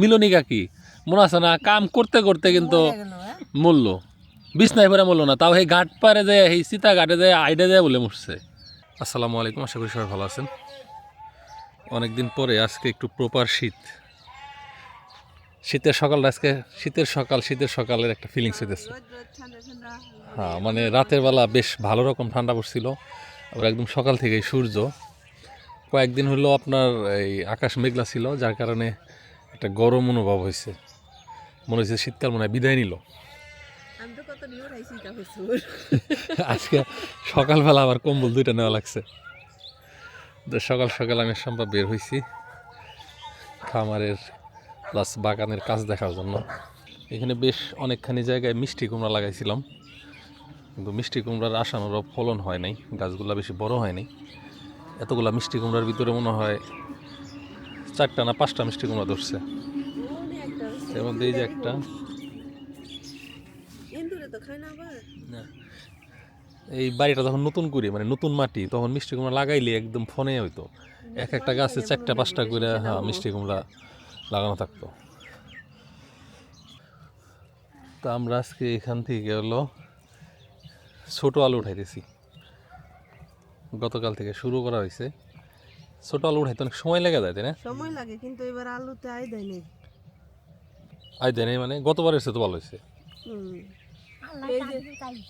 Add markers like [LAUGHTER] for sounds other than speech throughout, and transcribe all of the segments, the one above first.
মিলনিকা কি মনে আছে না? কাম করতে করতে কিন্তু গেল, হ্যাঁ? মরলো। বিছনায় পরে মরলো না। তাও এই ঘাট পারে যে এই সীতা ঘাটে যায় আইডে যায় বলে মরছে। আসসালামু আলাইকুম আশা করি সবাই ভালো আছেন। অনেকদিন পরে আজকে একটু প্রপার শীত। শীতের সকালটা আজকে শীতের সকাল শীতের সকালের একটা ফিলিংস হইতেছে। হ্যাঁ মানে রাতের বেলা বেশ ভালো রকম ঠান্ডা পড়ছিল। আবার একদম সকাল থেকেই সূর্য। কয়েকদিন হলো আপনার এই আকাশ মেঘলা ছিল যার কারণে একটা গরম অনুভব হয়েছে। মনে হয়েছে শীতকাল মনে হয় বিদায় নিল। [LAUGHS] আজকে সকালবেলা আবার কম্বল দুইটা নেওয়া লাগছে। তো সকাল সকাল আমি সম্ভব বের হয়েছি খামারের প্লাস বাগানের কাজ দেখার জন্য। এখানে বেশ অনেকখানি জায়গায় মিষ্টি কুমড়া লাগাইছিলাম। কিন্তু মিষ্টি কুমড়ার আশানুরূপ ফলন হয় নাই। গাছগুলো বেশি বড় হয় নাই। এতগুলা মিষ্টি কুমড়ার ভিতরে মনে হয় চারটা না পাঁচটা মিষ্টি কুমড়া ধরছে। এর মধ্যে এই যে একটা। এই বাড়িটা যখন নতুন করি মানে নতুন মাটি তখন মিষ্টি কুমড়া লাগাইলে একদম ফোনে হইতো। এক একটা গাছে চারটা পাঁচটা করে হ্যাঁ মিষ্টি কুমড়া লাগানো থাকতো। তা আমরা আজকে এখান থেকে হলো ছোটো আলু উঠাইতেছি। গতকাল থেকে শুরু করা হয়েছে। ছোট আলু উঠাইতে অনেক সময় লেগে যায় তাই না? সময় লাগে কিন্তু এবার আলুতে আই দেয় নেই। আই দেয় নাই মানে গতবার এসে তো ভালো হয়েছে হুম। এই যে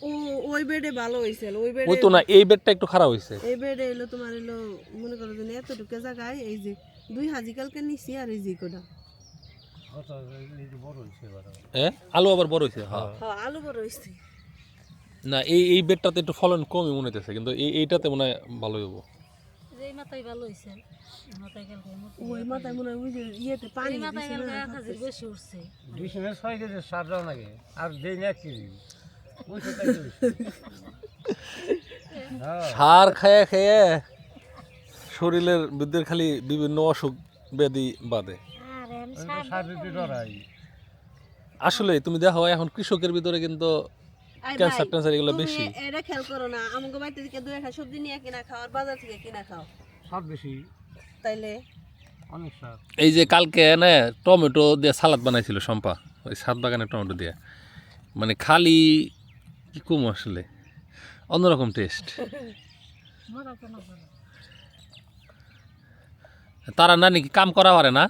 ও ওই বেডে ভালো হইছিল ওই বেডে ওই তো না এই বেডটা একটু খারাপ হয়েছে এই বেডে এলো তোমার এলো মনে করো যে এতটুকু জায়গায় এই যে দুই হাজি নিছি আর এই যে কোটা। হ্যাঁ আলু আবার বড় হয়েছে হ্যাঁ। হ্যাঁ আলু বড় হইছে। না এই এই বেডটাতে একটু ফলন কমই মনে হইতেছে কিন্তু এই এইটাতে মনে হয় ভালো হইব। যে মাথায় ভালো হয়েছে মাথায় গেলকে ওই মাথায় মনে হয় ওই যে ইয়েতে পানি মাথায় দিছে গেলকে না, এক হাজার বেশি উঠছে। দুই সময় ছয় কেজি সার দাও নাকি আর দেই না কি সার খেয়ে খেয়ে শরীরের বিদ্যুৎ খালি বিভিন্ন অসুখ ব্যাধি বাদে আর আমি সার দিতে ডরাই। আসলে তুমি দেখো এখন কৃষকের ভিতরে কিন্তু ক্যান্সার ট্যান্সার এগুলো বেশি। এটা খেয়াল করো না আমাকে বাড়িতে থেকে দুই একটা সবজি নিয়ে কিনা খাও আর বাজার থেকে কিনা খাও। সব বেশি। তাইলে? অনেক সার এই যে কালকে না টমেটো দিয়ে সালাদ বানাইছিল শম্পা ওই সাত বাগানের টমেটো দিয়ে। মানে খালি কি কম আসলে? অন্যরকম টেস্ট তারা নানি কি কাম করা পারে না?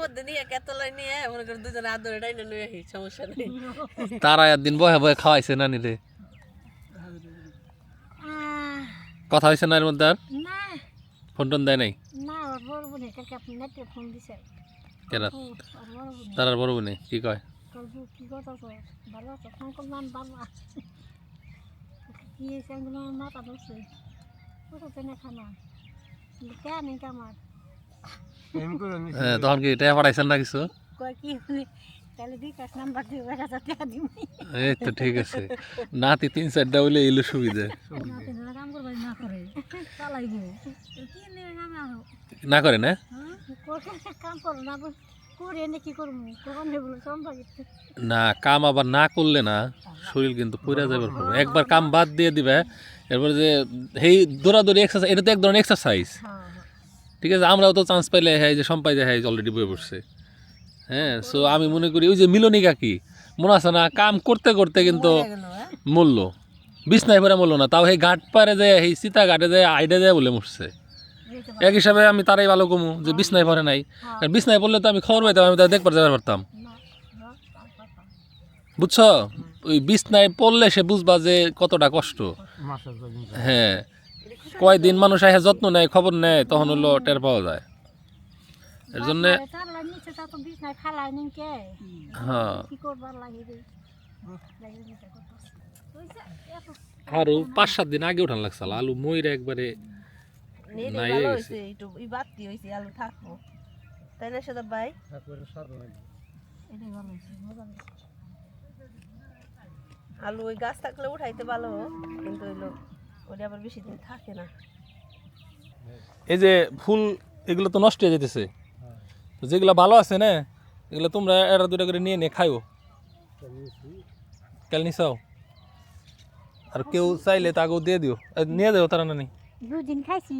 মধ্যে নিয়ে মনে করো দুজনে আদরে ডাইনে লই সমস্যা নেই। তারা একদিন বয়ে বয়ে খাওয়াইছে নানি রে কথা হয়েছে না এর মধ্যে আর? না। ফোন টোন দেয় নাই? না ওর বড় বোনে কালকে আপনি নেটে ফোন দিছে। কেরা ও, ওর বড় বোনে তার আর বড় বোনে কি কয়? কি কথা ফোন করলাম কি হয়েছে আমি বললাম, মাথা ধরছে। খানা কেন আমার? হ্যাঁ, তখন কি টাকা পাঠাইছেন না কিছু? বলে এই তো ঠিক আছে। নাতি তিন চারটা হইলে এলো সুবিধা না তিন কাম করবে না করে চালাইব কি নিয়ে কাম আরও না করে না? হ্যাঁ কাম না কাম আবার না করলে না শরীর কিন্তু পুরা যাবে একবার কাম বাদ দিয়ে দিবে এরপরে যে এই দৌড়াদৌড়ি এক্সারসাইজ এটা তো এক ধরনের এক্সারসাইজ ঠিক আছে আমরাও তো চান্স পাইলে হ্যাঁ যে সম্পাই যায় হ্যাঁ অলরেডি বয়ে পড়ছে। হ্যাঁ সো আমি মনে করি ওই যে মিলনিকা কি মনে আছে না কাম করতে করতে কিন্তু? মরলো। বিছনায় পরে মরলো না। তাও সেই ঘাট পারে যে সেই চিতা ঘাটে যে আইডে যায় বলে মরছে। এক হিসাবে আমি তারাই ভালো কমু যে বিছনায় পরে নাই। আর বিছনায় পড়লে তো আমি খবর পাইতাম আমি তাদের দেখবার যাবার পারতাম। বুঝছ? ওই বিছনায় পড়লে সে বুঝবা যে কতটা কষ্ট। হ্যাঁ। কয়দিন মানুষ আহে যত্ন নেয় খবর নেয় তখন হলো টের পাওয়া যায়। এর জন্যে হ্যাঁ। আরও পাঁচ সাত দিন আগে উঠান লাগছিল আলু ময়রা একবারে নাই একটু বাতি আলু থাকব। তাই না সেটা ভাই? আলু ওই গাছ থাকলে উঠাইতে ভালো কিন্তু হইল ওটা আবার বেশি দিন থাকে না। এই যে ফুল এগুলো তো নষ্ট হয়ে যেতেছে তো যেগুলো ভালো আছে না এগুলো তোমরা একটা দুটা করে নিয়ে নিয়ে খাইও। কাল নিসাও আর কেউ চাইলে তাকেও দিয়ে দিও। আর নিয়ে যাও তারা না নেই দুদিন খাইছি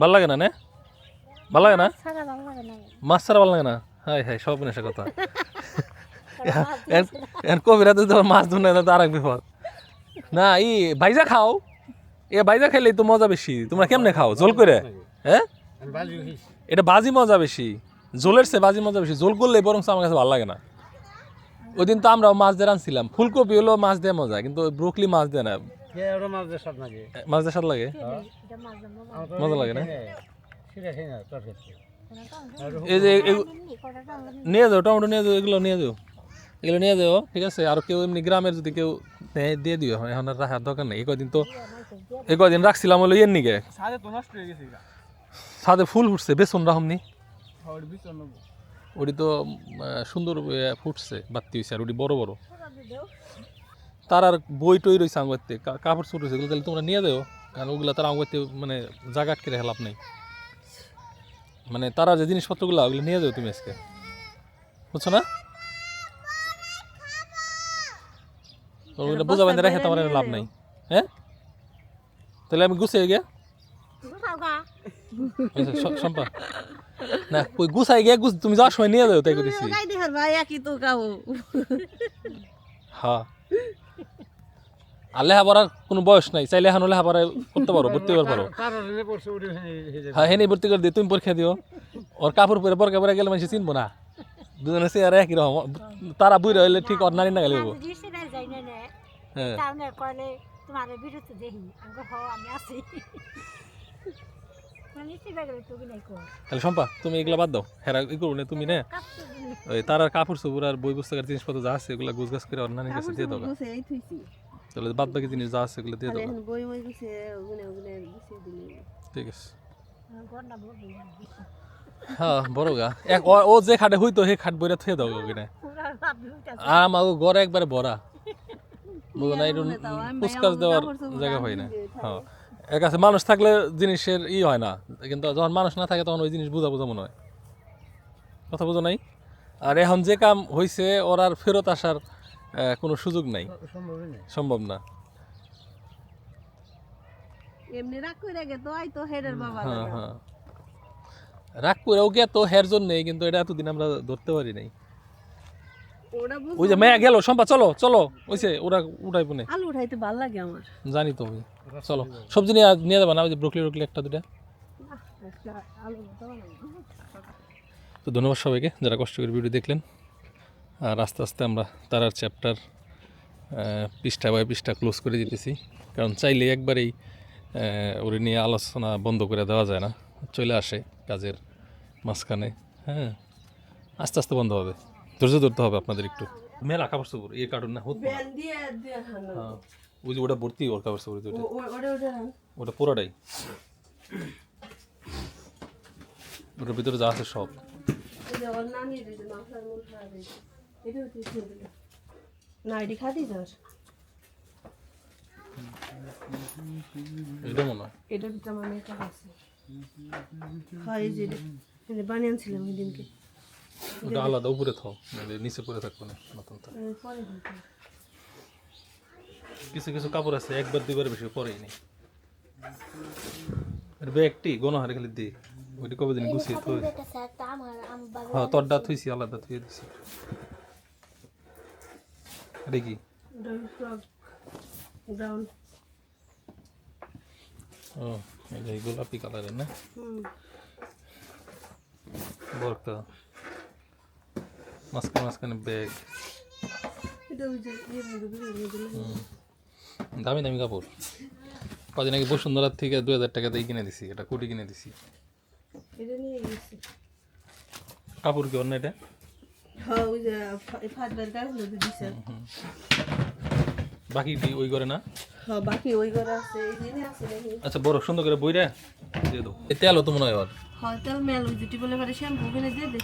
ভালো লাগে না নে? ভালো লাগে না? ছাড়া ভালো লাগে না। মাছ ছাড়া ভালো লাগে না? হাই হাই সব নেশা কথা। [LAUGHS] কবিরা তো তোমার মাছ ধরে না তো এক বিপদ। না ই বাইজা খাও। এ বাইজা খাইলে তো মজা বেশি। তোমরা কেমনে খাও? জোল করে? হ্যাঁ? আমি বাজি হয়েছি এটা বাজি মজা বেশি। জোলের চেয়ে বাজি মজা বেশি। জোল করলে বরং আমার কাছে ভালো লাগে না। ওই দিন তো আমরাও মাছ দিয়ে রানছিলাম ফুলকপি হলো মাছ দিয়ে মজা কিন্তু ব্রোকলি মাছ দিয়ে না। মাছ দিয়ে এ, মাছ দিয়ে স্বাদ লাগে? মজা। লাগে না? না ক্ষেত্রে। এই যে নিয়ে যাও টমেটো নিয়ে যাও এগুলো নিয়ে যাও। এগুলো নিয়ে যাও ঠিক আছে? আর কেউ এমনি গ্রামের যদি কেউ দিয়ে দিও। এখন আর রাখার দরকার নেই। কদিন তো এই কদিন রাখছিলাম হলো ইয়ের নিকে। সাদে হয়ে ফুল ফুটছে বেসন বিচন নেব ওটি তো আহ, সুন্দর ফুটছে বাত্তি হয়েছে আর ওটি বড় বড়। তার আর বই টই রয়েছে আঙ্গুয়াতে কাপড় চোপড় রয়েছে এগুলো তাহলে তোমরা নিয়ে দেও কারণ ওগুলো তার আঙ্গুয়াতে মানে জায়গা আটকে রেখে লাভ নেই। মানে তারা যে জিনিসপত্রগুলো ওগুলো নিয়ে যাও তুমি আজকে। বুঝছ না? ওগুলো বোঝা বান্ধে রেখে তোমার লাভ নাই। হ্যাঁ? তাহলে আমি গুছিয়ে গিয়ে গা। সম্পা না ওই গুছাই গিয়ে গুছ তুমি যাওয়ার সময় নিয়ে যাও তাই করেছি গাই দেখার ভাই একই তো কাউ হ্যাঁ। আর লেখাপড়ার কোনো বয়স নাই চাইলে এখন লেখাপড়া করতে পারো ভর্তি করতে পারো। কারও রেলে পড়ছে উঠে হয়ে যাবে হ্যাঁ হেনি ভর্তি করে দিয়ে তুমি পরীক্ষা দিও। ওর কাপড় পরে পরকে পরে গেলে মানুষ চিনবো না। দুজনে সে আর একই রকম। তারা বুড়ি হইলে ঠিক ওর নারী না গেলে হইবো। দিছি না যাই না নে। হ্যাঁ। তাহলে কইলে তোমার বিরুদ্ধে দেখি। আমি হ আমি আছি। তাহলে সম্পা তুমি এগুলো বাদ দাও। হেরা ই করব না তুমি না। ওই তার আর কাপড় চোপড় আর বই পুস্তকের জিনিসপত্র যা আছে এগুলো গুছ গাছ করে কাছে দিয়ে দাও তাহলে বাদ বাকি জিনিস যা আছে এগুলো দিয়ে দাও ঠিক আছে। হ্যাঁ বড় গা। এক ও- ও যে খাটে হইতো সেই খাট বইরা থুয়ে দাও ওখানে। আর আমার ঘর একবারে ভরা। বুঝো না পুস্কাস দেওয়ার জায়গা হয় না। হ্যাঁ। এর কাছে মানুষ থাকলে জিনিসের ই হয় না। কিন্তু যখন মানুষ না থাকে তখন ওই জিনিস বোঝা বোঝা মনে হয়। কথা বোঝো নাই? আর এখন যে কাম হয়েছে ওর আর ফেরত আসার আহ, কোনো সুযোগ নাই। সম্ভব না। এমনি রাগ করে গে তো আই তো হেডের বাবা হ্যাঁ হ্যাঁ। রাগ হের জন্যই কিন্তু এটা এতদিন আমরা ধরতে পারি নাই। ওই যে মেয়া গেল সম্পা চলো চলো। ওইছে ওরা উঠাই পুনে আলু উঠাইতে ভালো লাগে আমার। জানি তো আমি চলো। সবজি নিয়ে নিয়ে যাবা না? ওই যে ব্রোকলি ব্রোকলি একটা দুটা তো ধন্যবাদ সবাইকে যারা কষ্ট করে ভিডিও দেখলেন। আর আস্তে আস্তে আমরা তারার চ্যাপ্টার পৃষ্ঠা বাই পৃষ্ঠা ক্লোজ করে দিতেছি। কারণ চাইলে একবারেই ওরে নিয়ে আলোচনা বন্ধ করে দেওয়া যায় না। চলে আসে কাজের মাঝখানে হ্যাঁ। আস্তে আস্তে বন্ধ হবে। ধৈর্য ধরতে হবে আপনাদের একটু। মেলা কাপড় চোপড় এই কার্টুন না হতো হ্যাঁ ওই যে ওটা ভর্তি ওর কাপড় চোপড় ওটা ওটা ওটা পুরোটাই। ওটার ভিতরে যা আছে সব। এটা হচ্ছে ছেড়ে না এটি মনে হয়। মানে আছে। হয় যে বানিয়ে আনছিলাম ওই দিনকে। ওটা আলাদা উপরে থাও নাহলে নিচে পরে থাকব না হইতো। কিছু কিছু কাপড় আছে একবার দুইবার বেশি পরেই নেই। আর ব্যাগটি গণহারে খালি দি ওইটি কবে দিন গুছিয়ে থই হ্যাঁ তোরটা থুইছি আলাদা থুয়ে দিছি। এটা কি? ও এই গোলাপি কালারের না? বরকা। মাঝখানে মাঝখানে ব্যাগ ইয়ে। দামি দামি কাপড়। কদিন আগে বসুন্ধরার থেকে দু হাজার টাকা দিয়ে কিনে দিছি এটা কোটি কিনে দিছি। কাপড় কি অন্য এটা? হ্যাঁ বাকি কি ওই করে না? হ্যাঁ বাকি ওই ঘরে আছে আচ্ছা বড় সুন্দর করে বইরা দিয়ে দাও। এ তেল তো মনে হয় আর তেল মেল ওই টিপলে করে শ্যাম্পু কিনে দিয়ে দে।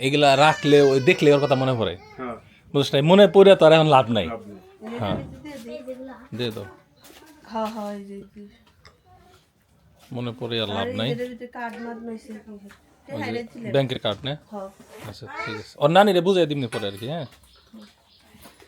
এগুলা রাখলে ওই দেখলে ওর কথা মনে পড়ে। বুঝছ নাই? মনে পড়ে তো আর এখন লাভ নাই। হ্যাঁ। দে দাও হ্যাঁ হ্যাঁ মনে পড়ে আর লাভ নাই। ব্যাংকের কার্ড না? হ্যাঁ। আচ্ছা ঠিক আছে। ওর নানিরে বুঝাই দিমনি পরে আর কি হ্যাঁ?